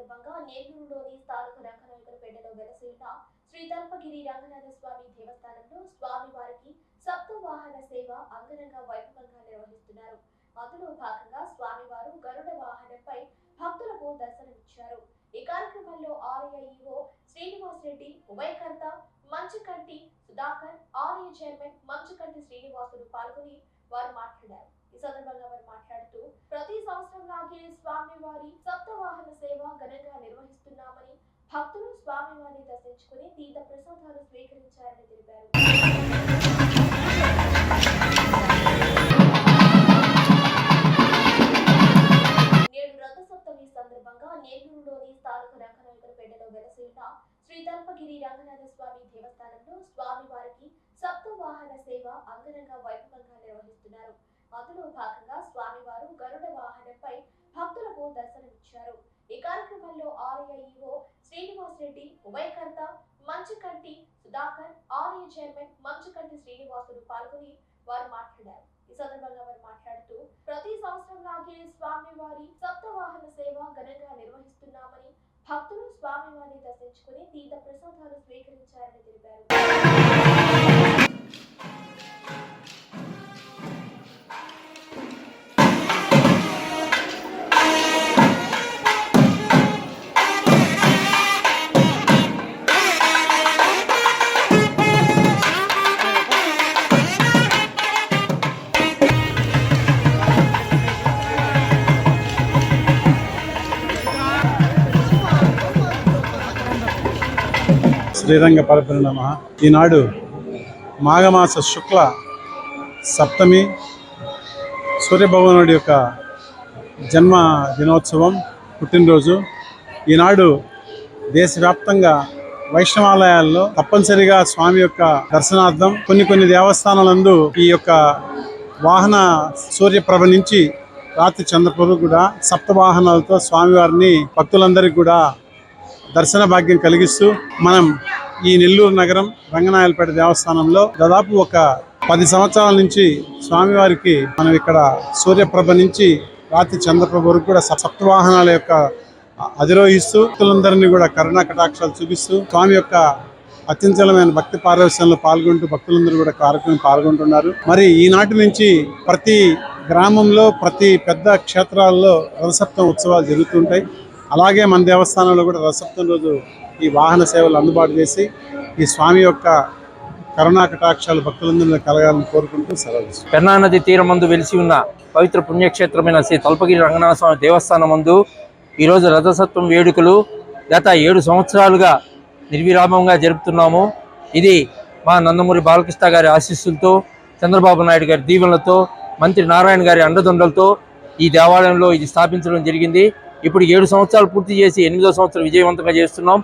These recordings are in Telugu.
సందర్భంగా నెల్లూరులోని స్థానిక రంగనాయకులపేటలో వెలసిన శ్రీ తల్పగిరి రంగనాథ స్వామి దేవస్థానంలో స్వామి వారికి సప్తవాహన సేవ అంగరంగ వైభవంగా నిర్వహిస్తున్నారు. అందులో భాగంగా స్వామివారు గరుడ వాహనంపై భక్తులకు దర్శనమిచ్చారు. ఈ కార్యక్రమంలో ఆలయ ఈవో శ్రీనివాస్ రెడ్డి ఉభయకర్త మంచుకంటి సుధాకర్ ఆలయ చైర్మన్ మంచుకంటి శ్రీనివాసులు పాల్గొని వారు మాట్లాడారు. ఈ సందర్భంగా వారు మాట్లాడుతూ ప్రతి సంవత్సరం లాగే స్వామివారి సప్తవాహన సేవ ఘనంగా నిర్వహిస్తున్నామని భక్తులు స్వామివారిని దర్శించుకుని తీర్థ ప్రసాదాలు స్వీకరించారని తెలిపారు. నేడు రథసప్తమి సందర్భంగా నేలూరులోని స్థానిక రంగనాయకులపేటలో వెలసిన శ్రీ తల్పగిరి రంగనాథ స్వామి దేవస్థానంలో స్వామివారికి సప్తవాహన సేవ అంగరంగ వైభవంగా భాగంగా స్వామివారు గరుడ వాహనంపై భక్తులకు దర్శనమిచ్చారు. ఈ కార్యక్రమంలో ఆలయ ఈవో శ్రీనివాస్ రెడ్డి ఉభయకర్త మంచుకంటి సుధాకర్ ఆలయ చైర్మన్ మంచుకంటి శ్రీనివాసులు పాల్గొని వారు మాట్లాడారు. ఈ సందర్భంగా వారు మాట్లాడుతూ ప్రతి సంవత్సరం లాగే స్వామివారి సప్తవాహన సేవ ఘనంగా నిర్వహిస్తున్నామని భక్తులు స్వామివారిని దర్శించుకుని తీర్థ ప్రసాదాలు స్వీకరించారని తెలిపారు. శ్రీరంగ పరపరిణమ ఈనాడు మాఘమాస శుక్ల సప్తమి సూర్యభగవానుడి యొక్క జన్మ దినోత్సవం పుట్టినరోజు. ఈనాడు దేశవ్యాప్తంగా వైష్ణవాలయాల్లో తప్పనిసరిగా స్వామి యొక్క దర్శనార్థం కొన్ని కొన్ని దేవస్థానాలందు ఈ యొక్క వాహన సూర్యప్రభ నుంచి రాత్రి చంద్రప్రభు కూడా సప్తవాహనాలతో స్వామివారిని భక్తులందరికీ కూడా దర్శన భాగ్యం కలిగిస్తూ మనం ఈ నెల్లూరు నగరం రంగనాయలపేట దేవస్థానంలో దాదాపు ఒక పది సంవత్సరాల నుంచి స్వామివారికి మనం ఇక్కడ సూర్యప్రభ నుంచి రాత్రి చంద్రప్రభ వరకు కూడా సప్తవాహనాల యొక్క అధిరోహిస్తూ భక్తులందరినీ కూడా కరుణా కటాక్షాలు చూపిస్తూ స్వామి యొక్క అత్యంతలమైన భక్తి పారవశ్యంలో పాల్గొంటూ భక్తులందరూ కూడా కార్యక్రమం పాల్గొంటున్నారు. మరి ఈనాటి నుంచి ప్రతి గ్రామంలో ప్రతి పెద్ద క్షేత్రాల్లో రథసప్తం ఉత్సవాలు జరుగుతుంటాయి అలాగే మన దేవస్థానంలో కూడా రథసప్తం రోజు ఈ వాహన సేవలు అందుబాటు చేసి ఈ స్వామి యొక్క కరుణా కటాక్షాలు భక్తులందరినీ కలగాలని కోరుకుంటూ సెలవు పెన్నా నది తీరమందు వెలిసి ఉన్న పవిత్ర పుణ్యక్షేత్రమైన శ్రీ తల్పగిరి రంగనాథ స్వామి దేవస్థానం మందు ఈరోజు రథసత్వం వేడుకలు గత ఏడు సంవత్సరాలుగా నిర్విరామంగా జరుపుతున్నాము. ఇది మా నందమూరి బాలకృష్ణ గారి ఆశీస్సులతో చంద్రబాబు నాయుడు గారి దీవెనలతో మంత్రి నారాయణ గారి అండదండలతో ఈ దేవాలయంలో ఇది స్థాపించడం జరిగింది. ఇప్పుడు ఏడు సంవత్సరాలు పూర్తి చేసి ఎనిమిదో సంవత్సరం విజయవంతంగా చేస్తున్నాం.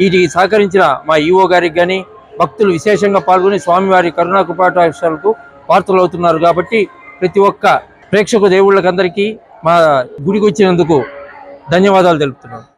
వీటికి సహకరించిన మా ఈఓ గారికి కానీ భక్తులు విశేషంగా పాల్గొని స్వామివారి కరుణా కృపాటాక్షాలకు పాత్రలు అవుతున్నారు కాబట్టి ప్రతి ఒక్క ప్రేక్షక దేవుళ్ళకందరికీ మా గుడికి వచ్చినందుకు ధన్యవాదాలు తెలుపుతున్నాను.